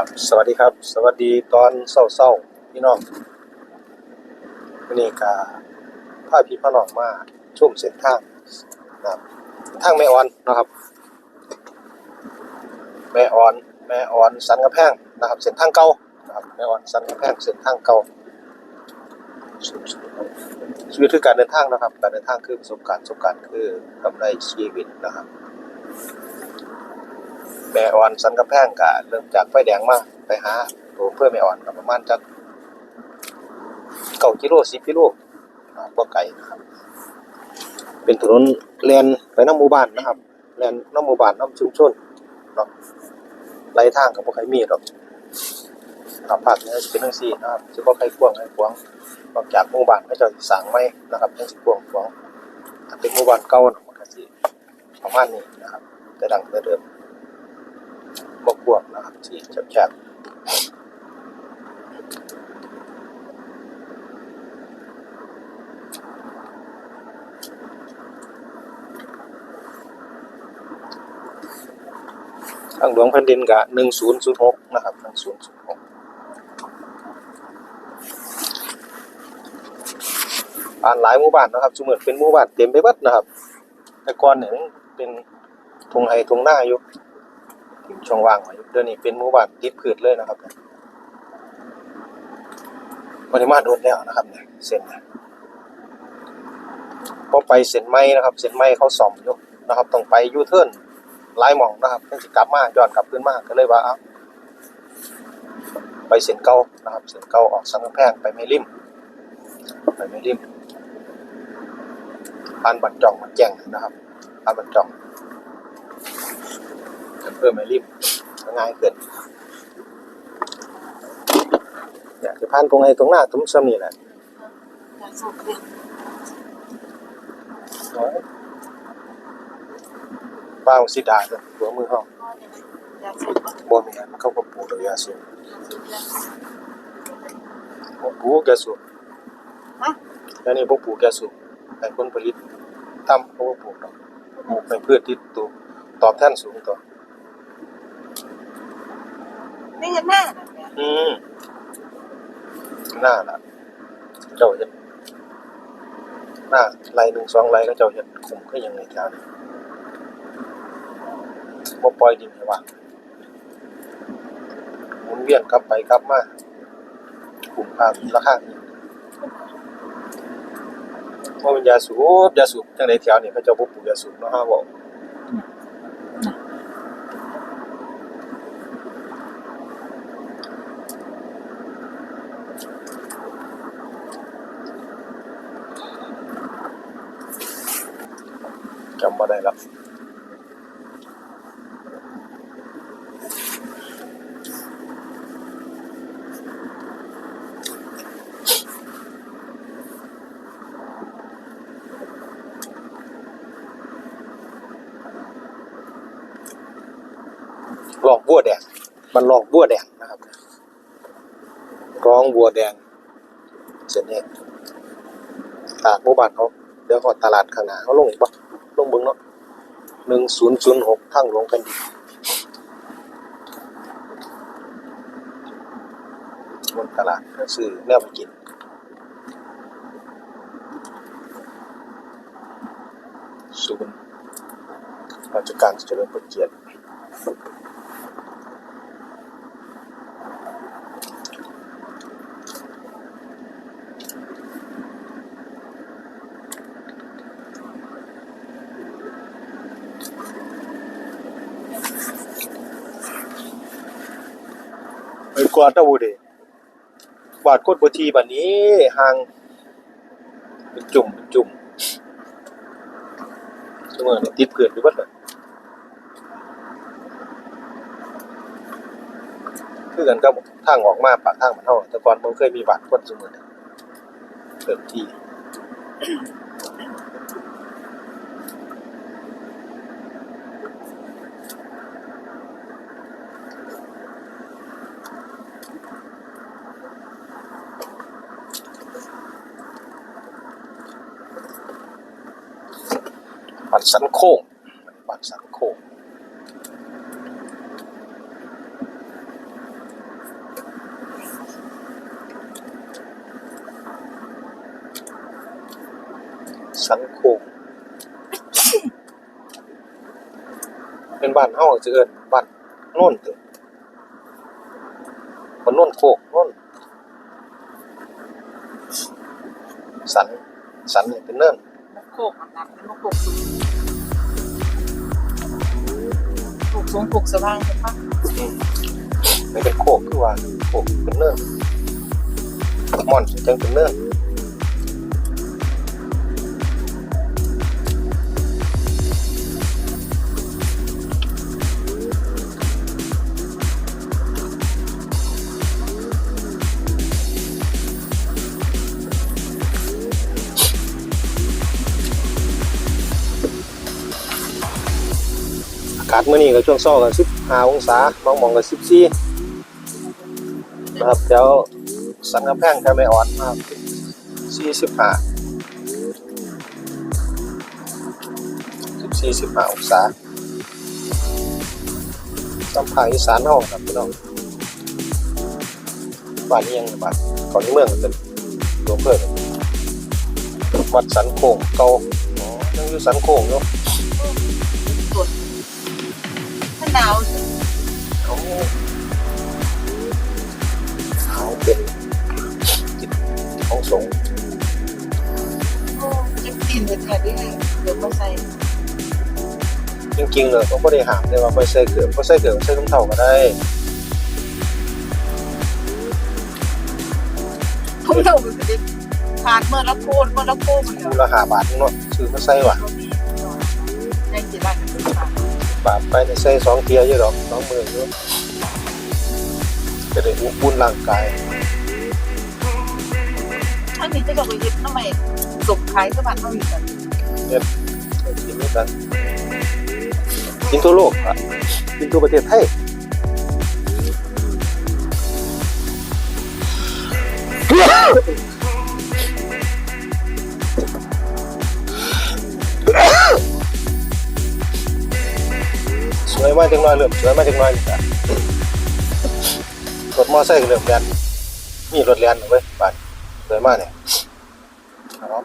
ครับสวัสดีครับ สวัสดีตอนเศร้าๆพี่น้องวันนี้ก็พาพี่พ่อน้องมาชุ่มเส้นทางนะครับทางแม่ออนนะครับ แม่ออนแม่ออนสันกระแพงนะครับ เส้นทางเก่านะครับแม่ออนสันกระแพงเส้นทางเก่าชีวิตคือการเดินทางนะครับ การเดินทางคือประสบการณ์ประสบการณ์คือกำไรชีวิตนะครับ แม่อ่อนสันกำแพงกะเริ่มจากไฟแดงมาไปหาตัวเพื่อแม่อ่อนประมาณจักเก้ากิโลสิบกิโลนะครับบ่ไกลนะครับ เป็นถนนแลนไปน้ำหมู่บ้านนะครับแลนน้ำหมู่บ้านน้ำชุมชนเนาะไหลทางกับบ่ใครมีหรอกครับภาคเหนือสิเป็นจังซี่นะครับสิบ่ใครกว้างใครขวางนอกจากหมู่บ้านเขาเจะสร้างใหม่นะครับจังสิกว้างขวางเป็นหมู่บ้านเก่าน่ะมันก็สิประมาณนี้นะครับ แต่ดังแต่เดิม บกบวกนะครับที่แคบๆทางหลวงแผ่นดินกะหนึ่งศูนย์ศูนย์หกนะครับหนึ่งศูนย์ศูนย์หกอ่านหลายหมู่บ้านนะครับสมมติเป็นหมู่บ้านเต็มไปหมดนะครับ แต่ก่อนเนี่ยเป็นทงไฮทงหน้าอยู่ ทิ้งช่องว่างไว้เดี๋ยวนี้เป็นหมู่บ้านติดพืชเลยนะครับปริมาณโดแล้วนะครับเนี่ยเส้นเนี่ยพอไปเส้นไม้นะครับ เส้นไม้เขาซ่อมอยู่นะครับ ต้องไปยูเทิร์นหลายหม่องนะครับเพิ่งสิกลับมาย้อนกลับขึ้นมาก็เลยว่าเอาไปเส้นเก่านะครับ เส้นเก่าออกสังกำแพงไปไม่ริมไปไม่ริมผ่านบันจองมันแจ้งนะครับผ่านบันจอง เพิ่มไม่รีบง่ายเกินอยากจะพันตรงไหนตรงหน้าตุ้มซ้ำนี่แหละอยากสูบเนี่ยป้าสิดาเลยหัวมือห้องอยากสูบบ่มีมันเขาก็ปลูกดอกยาสูบบ่ปลูกแกสูบฮะแล้วนี่บ่ปลูกแกสูบให้คนผลิตทำเขาบ่ปลูกดอกปลูกเป็นพืชที่ตัวตอบแทนสูงตัว นี่ยังหน้าอืมน่าละเจ้าเฮ็ดหน้าไรหนึ่งสองไรก็เจ้าเฮ็ดคุมก็ยังไงแถวนี้บ่ปล่อยดินให้ว่างหมุนเวียนกลับไปกลับมาคุมค่าราคานี้ว่ามันยาสูบยาสูบจังไดแถวนี้เขาเจ้าบ่ปลูกยาสูบเนาะฮะบอก จำบ่ได้แล้วลอกบัวแดง มันลอกบัวแดงนะครับ ร้องบัวแดงเส้นนี้ตากหมู่บ้านเขาเดี๋ยวขาตลาดข้างหน้าเขาลงอีกปะลงเบึงเนาะ หนึ่งศูนย์ศูนย์หกขั้งหลวงแผ่นดินบนตลาดซื้อแนวไปกินศูนย์ราชการเจริญพระเกียรติ กว่าดเอาเด้กวาดกดบ่ทีบัดนี้ห่างเป็นจุ่มเป็นจุ่มซุมื้อติดเพื่อนอยู่เบิดเลยคือกันกับทางออกมาปากทางมันเฮาแต่ก่อนบ่เคยมีบาดคนซุมื้อเริ่มที่ บ้านสันโค้งบัานสันโค้งสังค้งเป็นบ้านเฮาจะเอิ้นบ้านโน่นตึมันโน่นโคกโน่นสัน สันเนี่ยเป็นเนินโคกอันนั้นเป็นโคกสูง โขกสูกสว่างใช่ปะอืมนี่เป็นโคกคือว่าโคกเป็นเนินม่อนจังเป็นเนินากาศมื้อนี้ก็ช่วงเช้าก็15องศาบางหม่องก็14นะครับเดี๋ยวสันกำแพงจะไม่อ่อนนะครับ45 14 15องศาสัมภาคอีสานเฮาครับพี่น้องบ้านนี้ยังบ้านเขาในเมืองเป็นหลวงเพิ่นวัดสันโค้งเก่าอ๋อยังอยู่สันโค้งอยู่ส่ ถ้าหนาวเขาเขาเป็นจิตของสงฆ์โอ้จะกินจะแทนได้ไงเดี๋ยวมาใส่จริงๆเลยเขาไม่ได้หามเลยว่าไม่ใส่เกลือไม่ใส่เกลือใส่น้ำเท่าก็ได้ทุ่มเท่าไปเป็นขาดเมื่อละโคตรเมื่อละโคตรมันคูละห้าบาทเนาะซื้อมาใส่ว่ะในกี่ร้านเป็นบา บาทไปเนี่ยใส่สองเทียอยู่หรอกสองมืออยู่จะได้อุ่นบุญร่างกายอันนี้จะกับไปยึดทำไมสบขายสบัดเขาอีกกันกินด้วยกันกินทั่วโลกอะกินทั่วประเทศไทยส มากจังน้อยเริ่มสวยมากจังน้อยนี่จ้ะรถมอไซค์ก็เริ่มแล่นนี่รถแล่นเว้ยบ้านสวยมากเนี่ยครับ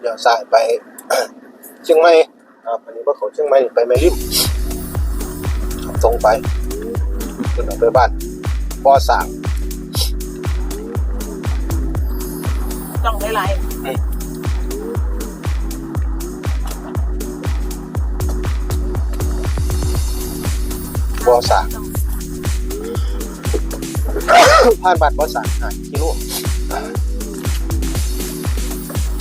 เดี๋ยวสายไปเชียงใหม่ครับอันนี้ว่าเขาเชียงใหม่ไปแม่ริมครับตรงไปขึ้นออกไปบ้านปอสามต้องหลาย ปอสามผ่านบ้านปอสามหากิโล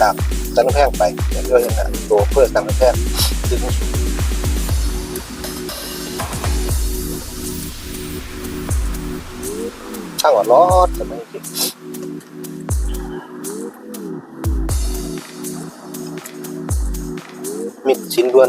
จากสันกำแพงไปเดี๋ยวเรื่องนั้นตัวเพื่อสันกำแพงถึงช่างหัวรอดสมัยนี้มิดชิ้นดวน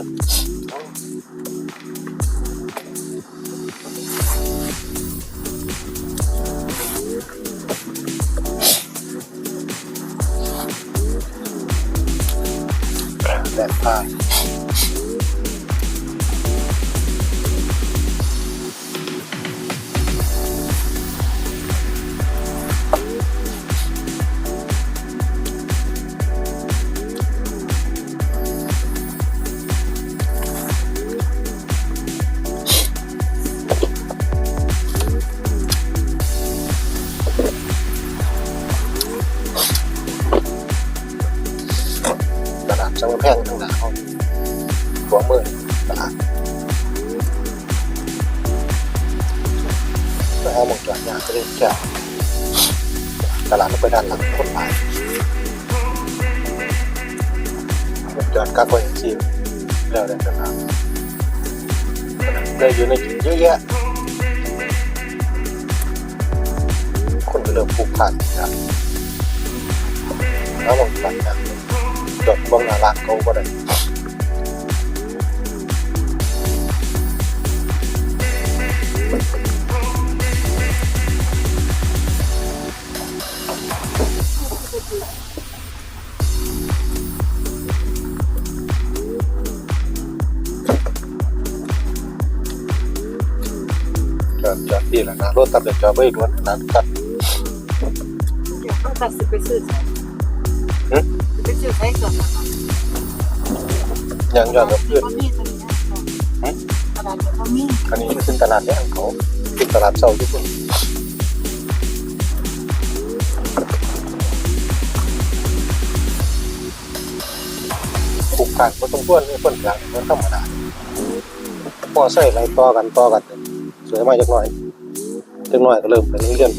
เอาหมดจอดยกแก้วตลาดลงไปด้านหลังคนหลายหมดจอดกักไว้ทีแล้วได้ตลาดเลยอยู่ในกินเยอะแยะคนก็เริ่มผูกพันนะแล้วบางทีนนะจดบางนารักเขาก็ได้ จอดจอดที่แล้วนะรถตัดเดือดจอดไม่ล้วนนะตัดตัดสิไปซื้อใส่หึสิไปซื้อใส่ก่อนนะคะยังยอดกับเพื่อนบ่มีตัวนี้นะหึกระดาษเดี๋ยวบ่มีอันนี้ขึ้นตลาดแดงเขาขึ้นตลาดเช้าทุกคนปลูกผักก็ต้องพ้วนนี่พ้นกลางมันธรรมดาพอใส่ไรต่อกันต่อกันสวยมากจักหน่อย จักหน่อยก็เริ่มไปโรงเรียน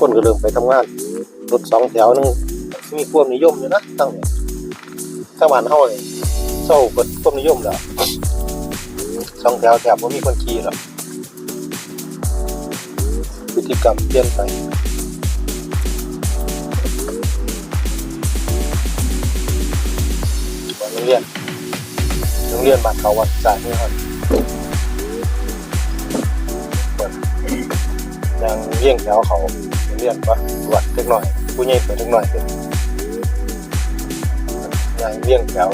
คนก็เริ่มไปทำงานรถสองแถวนึงมีความนิยมอยู่นะตั้งเนี่ยถ้าบ้านเฮาเนี่ยเศร้าเปิดความนิยมแล้วสองแถวแถบว่ามีคนขี่หรอกพฤติกรรมเปลี่ยนไปโรงเรียนโรงเรียนบ้านเขาวัดจ่ายนี่ครับ ยังเลี้ยงแถวเขาโรงเรียนปะวัดเล็กหน่อย ผู้ใหญ่เปิดเล็กหน่อยเป็นยังเลี้ยงแถว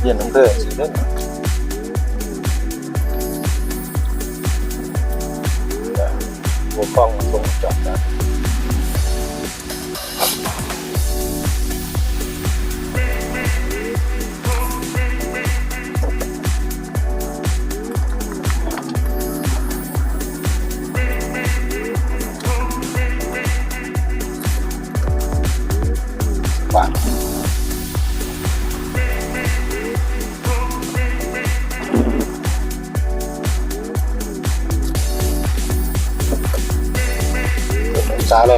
เรียนน้ำเพื่อสิเล่นหัวกล้องตรงจอดนะ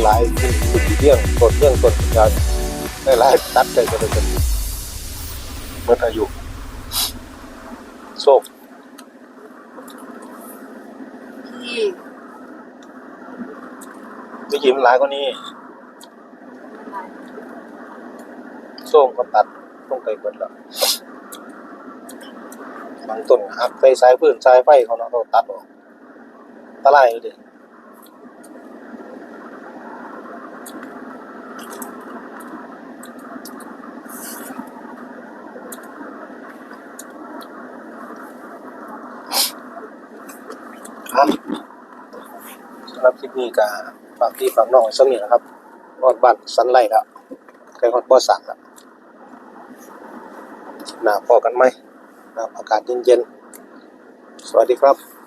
หลายๆที่ที่เรื่องกดเรื่องกดยาวหลายตัดใจก็เลยเป็นเมื่ออายุโซกที่จะยิ้มหลายกว่านี้โซ่งก็ตัดต้องไปเบิดแล้วบางต้นหักไปสายพื้นสายไฟเขาเนาะเขาตัดออกตะไลอยู่ดิ ครับสำหรับค ลิปนี้ก็ฝากพี่ฝากน้องไว้สักนิดนะครับรอดบ้านสันไล่แล้วใกล้ฮอดบ่อสั่งแล้วหนาพอกันไหมหน้าอากาศเย็นๆ สวัสดีครับ